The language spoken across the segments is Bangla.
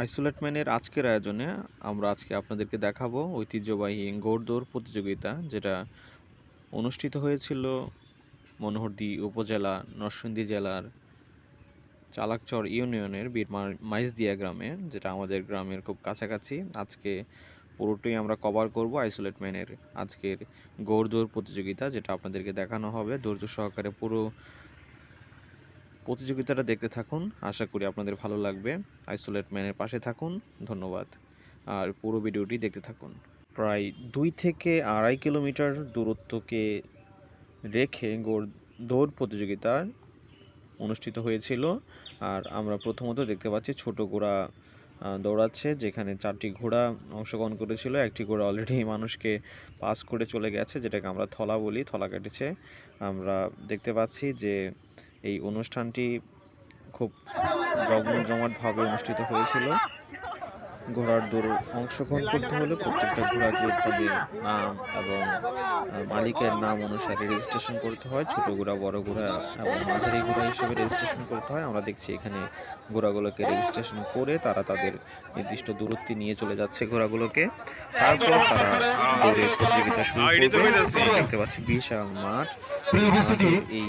আইসোলেট ম্যানের আজকের আয়োজনে আমরা আজকে আপনাদেরকে দেখাবো ঐতিহ্যবাহী গৌড়দৌড় প্রতিযোগিতা, যেটা অনুষ্ঠিত হয়েছিল মনোহরদী উপজেলা, নরসিংদী জেলার চালাকচর ইউনিয়নের বীর মাইজদিয়া গ্রামে, যেটা আমাদের গ্রামের খুব কাছাকাছি। আজকে পুরোটাই আমরা কভার করব আইসোলেট ম্যানের আজকের গৌড়দৌড় প্রতিযোগিতা, যেটা আপনাদেরকে দেখানো হবে। ধৈর্য সহকারে পুরো প্রতিযোগিতাটা দেখতে থাকুন। আশা করি আপনাদের ভালো লাগবে। আইসোলেট ম্যানের পাশে থাকুন। ধন্যবাদ। আর পুরো ভিডিওটি দেখতে থাকুন। প্রায় দুই থেকে আড়াই কিলোমিটার দূরত্বকে রেখে গোড় দৌড় প্রতিযোগিতা অনুষ্ঠিত হয়েছিল। আর আমরা প্রথমত দেখতে পাচ্ছি ছোট ঘোড়া দৌড়াচ্ছে, যেখানে চারটি ঘোড়া অংশগ্রহণ করেছিল। একটি ঘোড়া অলরেডি মানুষকে পাস করে চলে গেছে, যেটাকে আমরা থলা বলি, থলা কেটেছে। আমরা দেখতে পাচ্ছি যে এই অনুষ্ঠানটি খুব জমজমাটভাবে অনুষ্ঠিত হয়েছিল। ঘোড়ার দৌড় অংশগ্রহণ করতে হলে প্রত্যেকটা ঘোড়াকে তাদের নাম এবং মালিকের নাম অনুসারে রেজিস্ট্রেশন করতে হয়। ছোট ঘোড়া বড় ঘোড়া এবং মাঝারি ঘোড়া হিসেবে রেজিস্ট্রেশন করতে হয়। আমরা দেখছি এখানে ঘোড়াগুলোকে রেজিস্ট্রেশন করে তারা তাদের নির্দিষ্ট দূরত্বে নিয়ে চলে যাচ্ছে ঘোড়াগুলোকে। তারপর তারা দৌড়ের প্রতিযোগিতা শুরু করবে। দেখতে পাচ্ছি বিশাল মাঠ। এই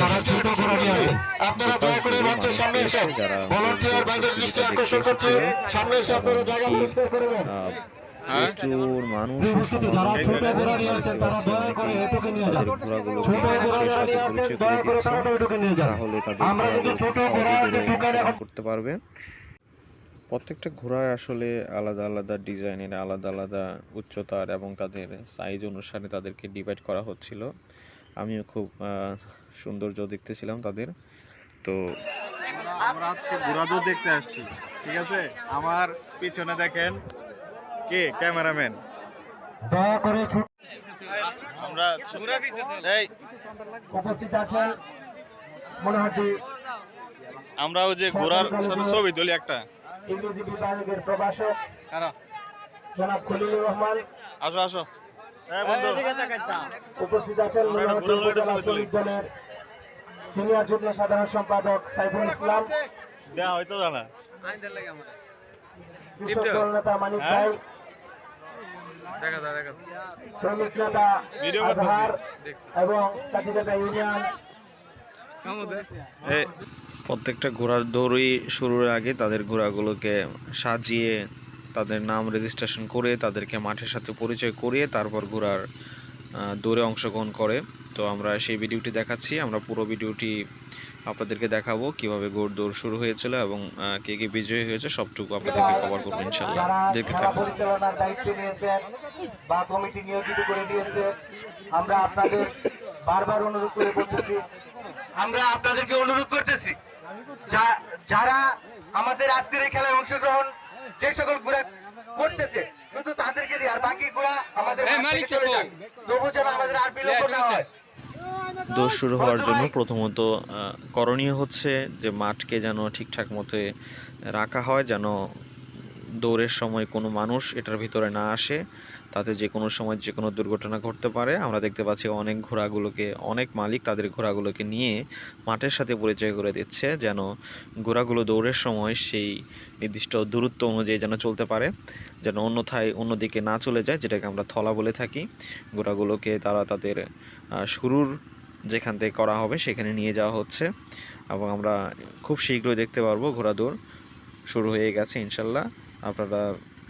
যারা ছোট ঘোড়া নিয়ে আছেন আপনারা দয়া করে মঞ্চের সামনে এসেন ভলান্টিয়ার ভাইদের দৃষ্টি আকর্ষণ করছি। সামনে এসে। আপনারা জায়গা পরিষ্কার করে দেন। আহ, প্রচুর মানুষ প্রিয় উপস্থিতি যারা ছোট ঘোড়া নিয়ে আছেন তারা দয়া করে এটুকু নিয়ে যান। ছোট ঘোড়া যারা নিয়ে আছেন দয়া করে তাড়াতাড়ি এটুকু নিয়ে যান। তাহলে তাদের আমরা যদি ঘোড়াগুলো ছোট খুব ঘোড়া সহজে যে দৌড়ে দোকানে এখন করতে পারবে প্রত্যেকটা ঘোড়ায় আসলে আলাদা আলাদা ডিজাইনের আলাদা আলাদা উচ্চতার এবং তাদের সাইজ অনুসারে তাদেরকে ডিভাইড করা হচ্ছিল। আমিও খুব আহ, সৌন্দর্য দেখতেছিলাম তাদের। তো আমরা আজকে ঘোড়াদৌড় দেখতে আসছি। ঠিক আছে? আমার পিছনে দেখেন কে? ক্যামেরাম্যান। দয়া করে আমরা এই উপস্থিত আছেন মনে হচ্ছে আমরা ওই যে ঘোড়ার সাথে ছবি তুলি একটা। ইংরেজি বিভাগের প্রভাষক জনাব খলিলুর রহমান। আসো আসো। হ্যাঁ উপস্থিত আছেন দলের সিনিয়র যুগ্ম সাধারণ সম্পাদক সাইফুল ইসলাম। দেয়া হয়তো জানা। হ্যাঁ? প্রত্যেকটা ঘোড়ার দৌড়ই শুরুর আগে তাদের ঘোড়াগুলোকে সাজিয়ে তাদের নাম রেজিস্ট্রেশন করে তাদেরকে মাঠের সাথে পরিচয় করিয়ে তারপর ঘোড়ার দৌড়ে অংশগ্রহণ করে। তো আমরা সেই ভিডিওটি দেখাচ্ছি। আমরা পুরো ভিডিওটি আপনাদেরকে দেখাবো কীভাবে ঘোড় দৌড় শুরু হয়েছিল এবং কে কে বিজয়ী হয়েছে, সবটুকু আপনাদেরকে কভার করব ইনশাল্লাহ দেখতে থাকুন। আমরা আপনাদেরকে অনুরোধ করতেছি যারা আমাদের আজকের এই খেলায় অংশগ্রহণ যে সকল ঘোড়া করতেছে শুধু তাদেরকে দিয়ে আর আমাদের চলে যাক। তবু যেন আমাদের আর বিলম্ব না হয়। দৌড় শুরু হওয়ার জন্য প্রথমত করণীয় হচ্ছে যে মাঠকে যেন ঠিকঠাক মতে রাখা হয় যেন দৌড়ের সময় কোনো মানুষ এটার ভিতরে না আসে। তাতে যে কোনো সময় যে কোনো দুর্ঘটনা ঘটতে পারে। আমরা দেখতে পাচ্ছি অনেক ঘোড়াগুলোকে, অনেক মালিক তাদের ঘোড়াগুলোকে নিয়ে মাঠের সাথে পরিচয় করে দিচ্ছে যেন ঘোড়াগুলো দৌড়ের সময় সেই নির্দিষ্ট দূরত্ব অনুযায়ী যেন চলতে পারে, যেন অন্যথায় অন্যদিকে না চলে যায়, যেটাকে আমরা থলা বলে থাকি। ঘোড়াগুলোকে তারা তাদের শুরুর যেখান থেকে করা হবে সেখানে নিয়ে যাওয়া হচ্ছে এবং আমরা খুব শীঘ্রই দেখতে পারব ঘোড়া দৌড় শুরু হয়ে গেছে ইনশাল্লাহ। আপনারা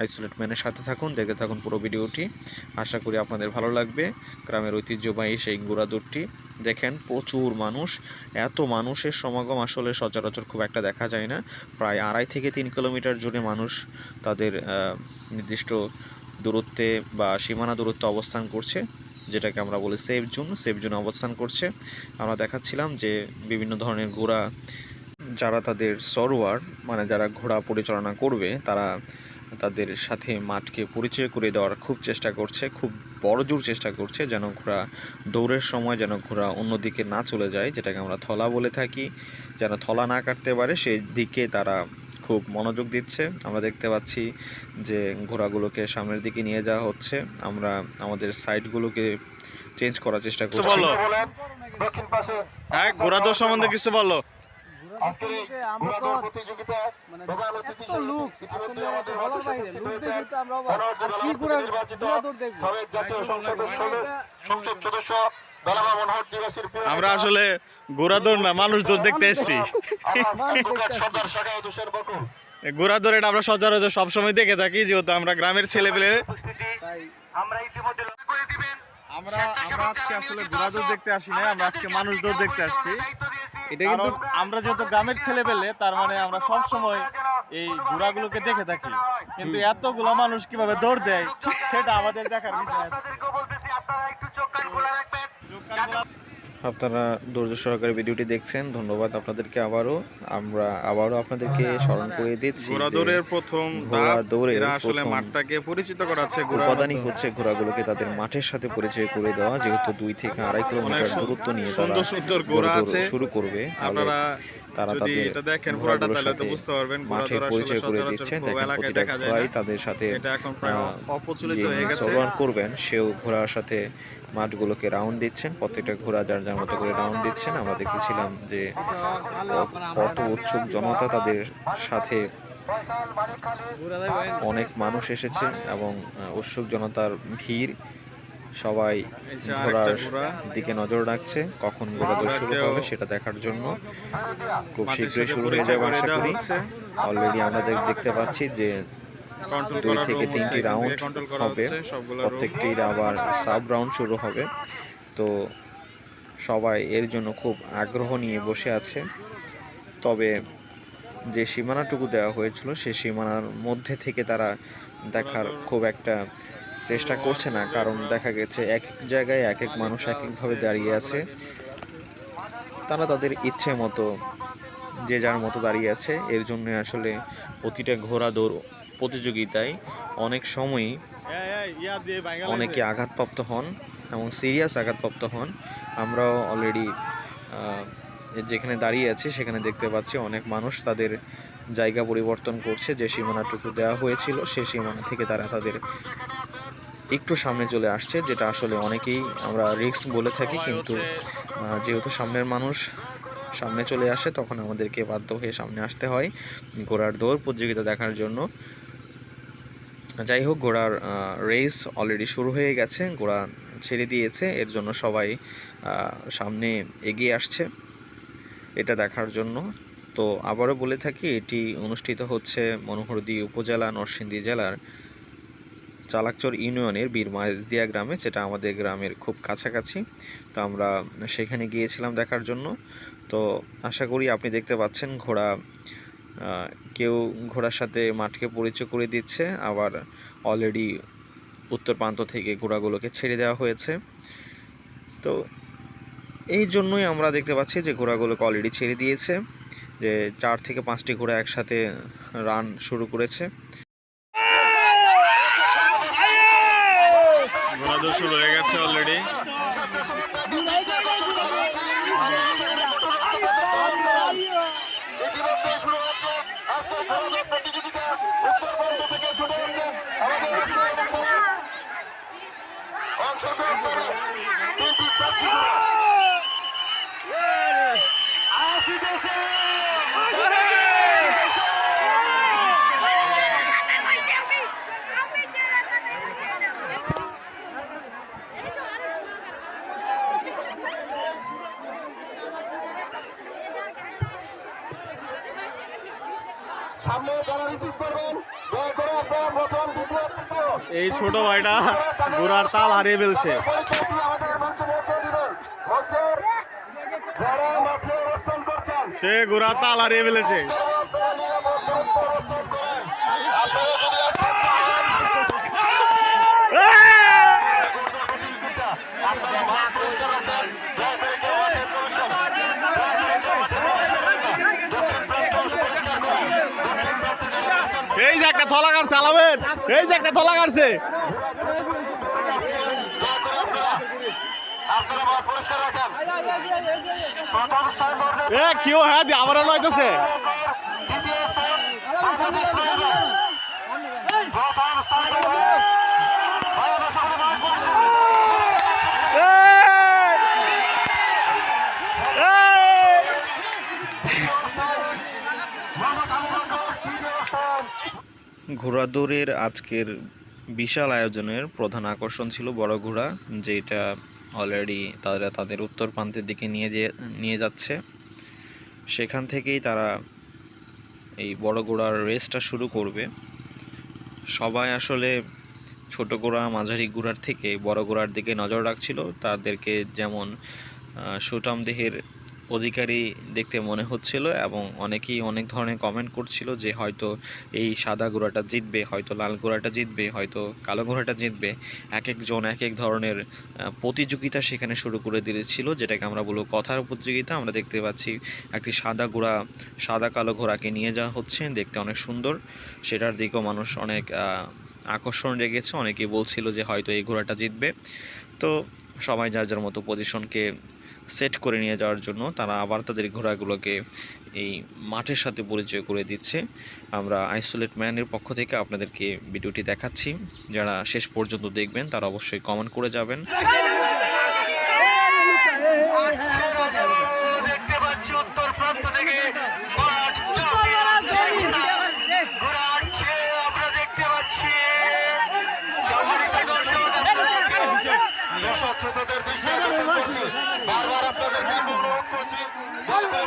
আইসোলেট ম্যানের সাথে থাকুন, দেখতে থাকুন পুরো ভিডিওটি। আশা করি আপনাদের ভালো লাগবে। গ্রামের ঐতিহ্যবাহী সেই ঘোড়া দৌড়টি দেখেন, প্রচুর মানুষ। এত মানুষের সমাগম আসলে সচরাচর খুব একটা দেখা যায় না। প্রায় আড়াই থেকে তিন কিলোমিটার জুড়ে মানুষ তাদের নির্দিষ্ট দূরত্বে বা সীমানা দূরত্বে অবস্থান করছে, যেটাকে আমরা বলি সেফ জোন সেফ জোনে অবস্থান করছে। আমরা দেখাচ্ছিলাম যে বিভিন্ন ধরনের ঘোড়া যারা তাদের সরওয়ার মানে যারা ঘোড়া পরিচালনা করবে তারা তাদের সাথে মাঠকে পরিচয় করে দেওয়ার খুব চেষ্টা করছে খুব বড় জোর চেষ্টা করছে যেন ঘোড়া দৌড়ের সময় যেন ঘোড়া অন্যদিকে না চলে যায় যেটাকে আমরা থলা বলে থাকি। যেন থলা না কাটতে পারে সেই দিকে তারা খুব মনোযোগ দিচ্ছে। আমরা দেখতে পাচ্ছি যে ঘোড়াগুলোকে সামনের দিকে নিয়ে যাওয়া হচ্ছে। আমরা আমাদের সাইডগুলোকে চেঞ্জ করার চেষ্টা করছি বলো। বলেন দক্ষিণ পাশে হ্যাঁ ঘোড়াদৌড় সম্বন্ধে কিছু বলো। আজকের এই ঘোড়াদৌড় প্রতিযোগিতায় প্রধান অতিথি ইতিমধ্যে আমাদের মাঝে উপস্থিত হয়েছেন মনোহরদী নির্বাচিত সাবেক জাতীয় সংসদের সংসদ সদস্য বেলাভা মনোহর দিবসের প্রিয় আমরা আসলে ঘোড়া দৌড় না মানুষ দৌড় দেখতে এসেছি। আমার অ্যাডভোকেট সর্দার শাখাউত হোসেন বকুল। ঘোড়া দৌড় এটা আমরা সচরাচর সবসময় দেখে থাকি যেহেতু আমরা গ্রামের ছেলে পেলে আমরা ইতিমধ্যে করে দিবেন। আমরা আমরা আজকে আসলে ঘোড়া দৌড় দেখতে আসি না আমরা আজকে মানুষ দৌড় দেখতে আসছি। এটা কিন্তু আমরা যেহেতু গ্রামের ছেলে পেলে তার মানে আমরা সব সময় এই ঘোড়াগুলোকে দেখে থাকি। কিন্তু এতগুলো মানুষ কীভাবে দৌড় দেয় সেটা আমাদের দেখার বিষয় আছে। আপনারা ধৈর্য সহকারে ভিডিওটি দেখছেন ধন্যবাদ আপনাদেরকে আবারও। আমরা আবারও আপনাদেরকে স্মরণ করে দিচ্ছি ঘোড়া দৌড়ের প্রথম ঘোড়া ধাপ দৌড়ের আসলে মাঠটাকে পরিচিত করাচ্ছে ঘোড়া উপাদানই হচ্ছে ঘোড়াগুলোকে তাদের মাঠের সাথে পরিচয় করে দেওয়া যেহেতু দুই থেকে আড়াই কিলোমিটার দূরত্ব নিয়ে তারা সুন্দর সুন্দর ঘোড়া আছে। শুরু করবে। আপনারা তারা তাদের দেখেন ঘোড়াটা তাহলে তো বুঝতে পারবেন ঘোড়া মাঠে পরিচয় করে দিচ্ছেন দেখেন প্রতিটা ঘোড়াই তাদের সাথে হয়ে স্লোয়ার করবেন সেও ঘোড়ার সাথে মাঠগুলোকে রাউন্ড দিচ্ছেন প্রত্যেকটা ঘোড়া যার যার মতো করে রাউন্ড দিচ্ছেন। আমরা দেখতেছিলাম যে কত উৎসুক জনতা তাদের সাথে অনেক মানুষ এসেছে এবং উৎসুক জনতার ভিড় সবাই ঘোড়ার দিকে নজর রাখছে কখন ঘোড়া দৌড় শুরু হবে সেটা দেখার জন্য। খুব শীঘ্রই শুরু হয়ে যাবে আশা করি। অলরেডি আমরা দেখ- দেখতে পাচ্ছি যে দুই থেকে তিনটি রাউন্ড হবে। প্রত্যেকটির আবার সাব রাউন্ড শুরু হবে। তো সবাই এর জন্য খুব আগ্রহ নিয়ে বসে আছে। তবে যে সীমানাটুকু দেওয়া হয়েছিল সে সীমানার মধ্যে থেকে তারা দেখার খুব একটা চেষ্টা করছে না, কারণ দেখা গেছে এক এক জায়গায় এক এক মানুষ এক একভাবে দাঁড়িয়ে আছে। তারা তাদের ইচ্ছে মতো, যে যার মতো দাঁড়িয়ে আছে, এর জন্য আসলে প্রতিটা ঘোড়া দৌড় প্রতিযোগিতায় অনেক সময়ই অনেকে আঘাতপ্রাপ্ত হন এবং সিরিয়াস আঘাতপ্রাপ্ত হন। আমরাও অলরেডি যেখানে দাঁড়িয়ে আছি, সেখানে দেখতে পাচ্ছি অনেক মানুষ তাদের জায়গা পরিবর্তন করছে। যে সীমানাটুকু দেওয়া হয়েছিল সেই সীমানা থেকে তারা তাদের একটু সামনে চলে আসছে, যেটা আসলে অনেকেই আমরা রিস্ক বলে থাকি, কিন্তু যেহেতু সামনের মানুষ সামনে চলে আসে, তখন আমাদেরকে বাধ্য হয়ে সামনে আসতে হয় ঘোড়ার দৌড় প্রতিযোগিতা দেখার জন্য। যাই হোক, ঘোড়ার রেস অলরেডি শুরু হয়ে গেছে, ঘোড়া ছেড়ে দিয়েছে, এর জন্য সবাই সামনে এগিয়ে আসছে এটা দেখার জন্য। তো আবারও বলে থাকি, এটি অনুষ্ঠিত হচ্ছে মনোহরদী উপজেলা, নরসিংদী জেলার চালাকচর ইউনিয়নের বীরমারিজদিয়া গ্রামে, যেটা আমাদের গ্রামের খুব কাছাকাছি। তো আমরা সেখানে গিয়েছিলাম দেখার জন্য। তো আশা করি আপনি দেখতে পাচ্ছেন ঘোড়া কেউ ঘোড়ার সাথে মাঠকে পরিচয় করে দিচ্ছে। আবার অলরেডি উত্তর প্রান্ত থেকে ঘোড়াগুলোকে ছেড়ে দেওয়া হয়েছে। তো এই জন্যই আমরা দেখতে পাচ্ছি যে ঘোড়াগুলোকে অলরেডি ছেড়ে দিয়েছে, যে চার থেকে পাঁচটি ঘোড়া একসাথে রান শুরু করেছে ঘোড়া দৌড় শুরু হয়ে গেছে অলরেডি ইতিমধ্যে শুরু হচ্ছে আজকের ঘোড়াদৌড় প্রতিযোগিতা উত্তরবঙ্গ থেকে ছুটে যাচ্ছেন আমাদের অংশগ্রহণ করে তিনটি চারটি ঘোড়া আসিতেছে সামনে যারা রিসিভ করবেন দয়া করে আপনারা প্রথম দ্বিতীয় তৃতীয় এই ছোট ভাইটা ঘোড়ার তাল হারিয়ে ফেলছে। সে ঘোড়ার তাল হারিয়ে ফেলেছে আপনারা নিরাপদ দূরত্বে অবস্থান করেন আপনারা যদি আসতে চান, প্রতিযোগিতা, আপনারা মাঠ পরিষ্কার রাখেন দয়া করে কেউ মাঠে প্রবেশ করেন দয়া করে কেউ মাঠে প্রবেশ করবেন না দক্ষিণ প্রান্ত পরিষ্কার করেন দক্ষিণ প্রান্তে যারা আছেন, এই যে একটা থলা কাটছে, আলামের। এই যে একটা থলা কাটছে। এ হ্যাঁ দিয়ে নয়তেছে প্রথম স্থান ধরে বাংলাদেশ সকলে মাঠ পরিষ্কার এই! এই! দ্বিতীয় স্থান ঘোড়া দৌড়ের আজকের বিশাল আয়োজনের প্রধান আকর্ষণ ছিল বড় ঘোড়া, যেটা অলরেডি তারা তাদের উত্তর প্রান্তের দিকে নিয়ে যে, নিয়ে যাচ্ছে। সেখান থেকেই তারা এই বড় ঘোড়ার রেসটা শুরু করবে। সবাই আসলে ছোট ঘোড়া, মাঝারি ঘোড়ার থেকে বড় ঘোড়ার দিকে নজর রাখছিল। তাদেরকে যেমন সুটাম দেহের অধিকারী দেখতে মনে হচ্ছিল এবং অনেকেই অনেক ধরনের কমেন্ট করছিল যে হয়তো এই সাদা ঘোড়াটা জিতবে, হয়তো লাল ঘোড়াটা জিতবে, হয়তো কালো ঘোড়াটা জিতবে। এক একজন এক এক ধরনের প্রতিযোগিতা সেখানে শুরু করে দিয়েছিল, যেটাকে আমরা বলব কথার প্রতিযোগিতা। আমরা দেখতে পাচ্ছি একটি সাদা ঘোড়া সাদা কালো ঘোড়াকে নিয়ে যাওয়া হচ্ছে, দেখতে অনেক সুন্দর। সেটার দিকেও মানুষ অনেক আকর্ষণ রেখেছে। অনেকেই বলছিল যে হয়তো এই ঘোড়াটা জিতবে। তো সবাই যার যার মতো পজিশনকে সেট করে নিয়ে যাওয়ার জন্য তারা আবার তাদের ঘোড়াগুলোকে এই মাঠের সাথে পরিচয় করে দিচ্ছে। আমরা আইসোলেট ম্যানের পক্ষ থেকে আপনাদেরকে ভিডিওটি দেখাচ্ছি। যারা শেষ পর্যন্ত দেখবেন তারা অবশ্যই কমেন্ট করে যাবেন।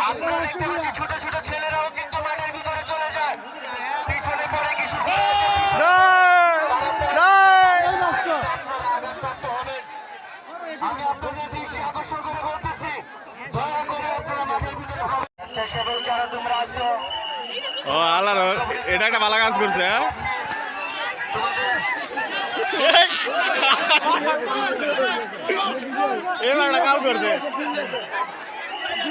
আপনারা দেখতে পাচ্ছি ছোট ছোট ছেলেরাও কিন্তু মাঠের ভিতরে চলে যায়। পিছনে পড়ে কিছু আপনারা আঘাতপ্রাপ্ত হবেন আমি আপনাদের দৃষ্টি আকর্ষণ করে বলতেছি দয়া করে আপনারা মাঠের ভিতরে প্রবেশ যারা তোমরা আছো ও আল্লাহ এটা একটা ভালো কাজ করছে হ্যাঁ? এবার একটা কাজ করছে পরিচালনার দায়িত্বে এই এবার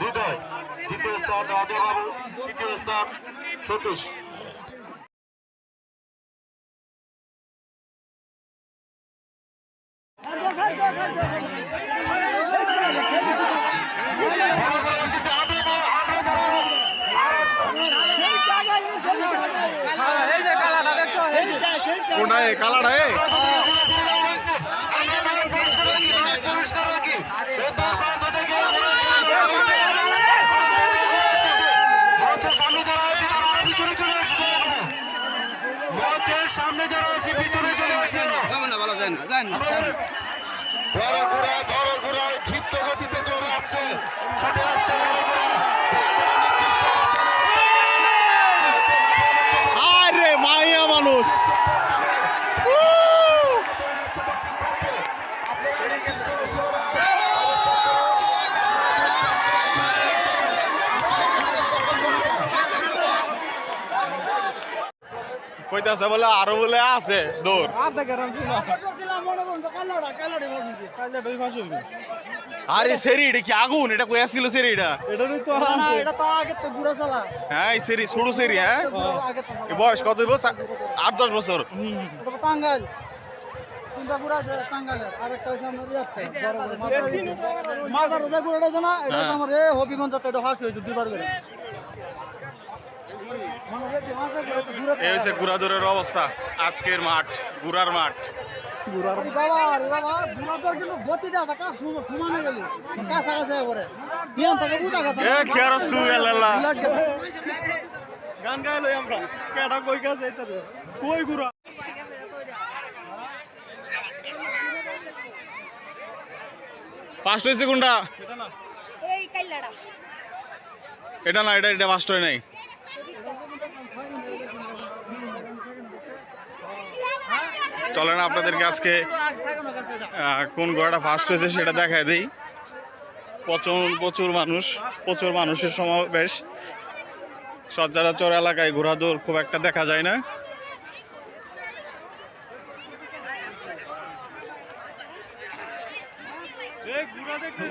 হৃদয় দ্বিতীয় স্থান কালাটা সামনে যারা আছে পিছনে চলে আসে বড় ঘোড়া বড় ঘোড়া ক্ষিপ্ত গতিতে চলে আসছে। ছুটে আসছে বড় ঘোড়া। আরে মাইয়া মানুষ। কইতাছে বলে আরও বলে আছে দৌড়। আরে সেরি এটা কি আগুন? এটা কই আসছিল সেরি এটা? হ্যাঁ এই সেরি ছোট সেরি হ্যাঁ? এ বয়স কত হইব? সা- আট দশ বছর। টাঙ্গাইল। তিনটা পুরা আছে টাঙ্গাইলের। আরেকটা হচ্ছে আমার ইয়াতে মাজার রোজা গুড়াটা আছে না? এটা আমার এ হবিগঞ্জ এটা করে। তো এই হচ্ছে গুড়াদুরের অবস্থা। আজকের মাঠ গুড়ার মাঠ। কাছা কাছে এলালা গান গাইলো আমরা। কেডা কই গেছে কই ফার্স্ট হয়েছে কোনটা? এটা না এটা এটা ফার্স্ট হয় নাই। চলেন আপনাদেরকে আজকে কোন ঘোড়াটা ফার্স্ট হয়েছে সেটা দেখায় দিই। প্রচুর প্রচুর মানুষ প্রচুর মানুষের সমাবেশ। সচরাচর এলাকায় ঘোড়া দৌড় খুব একটা দেখা যায় না।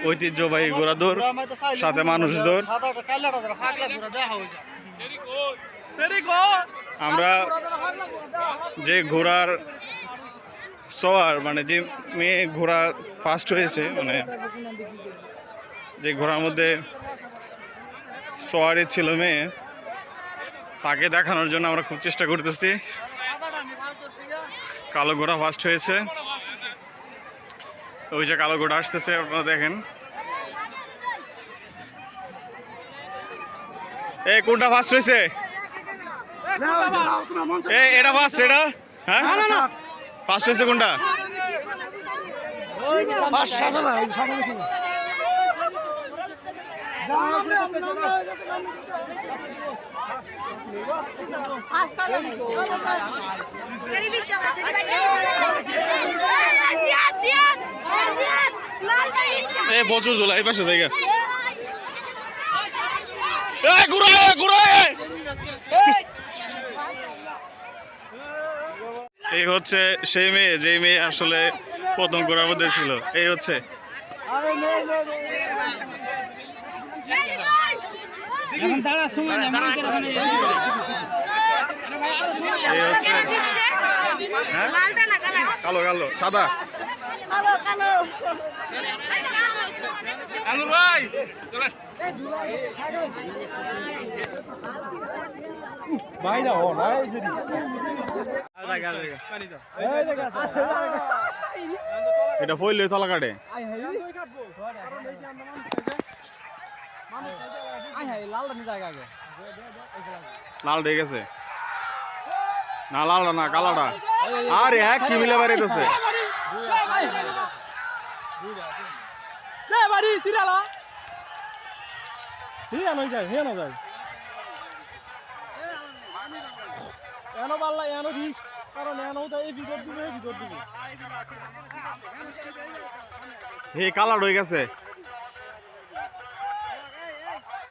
ঐতিহ্যবাহী ঘোড়া দৌড় সাথে মানুষ দৌড়। দেখা আমরা যে ঘোড়ার সওয়ার মানে যে মেয়ে ঘোড়া ফার্স্ট হয়েছে মানে যে ঘোড়ার মধ্যে সওয়ারি ছিল মেয়ে তাকে দেখানোর জন্য আমরা খুব চেষ্টা করতেছি। কালো ঘোড়া ফার্স্ট হয়েছে। ওই যে কালো ঘোড়া আসতেছে আপনারা দেখেন। এই কোনটা ফার্স্ট হয়েছে? এ এটা ফার্স্ট এটা? হ্যাঁ? ফার্স্ট হয়েছে কোনটা? প্রচুর জোলা এই পাশে জায়গা। এ ঘুরা ঘুরা এই হচ্ছে সেই মেয়ে যে মেয়ে আসলে প্রথম ঘোরার মধ্যে ছিল। এই হচ্ছে। এই হচ্ছে। দিচ্ছে হ্যাঁ? লালটা না কালো কালো এটা ফইলে তলা কাটে। লাল হয়ে গেছে। না লালটা না কালাটা আরে হ্যাঁ কি মিলে বাড়িতেছে বাড়ি সিরালা হিয়া নয় যায় হিয়া যায়। এনো পাল্লা এনো রিক্স কারণ এনো তো এই ভিতর দিবে ভিতর দিবে। হে কালার হয়ে গেছে।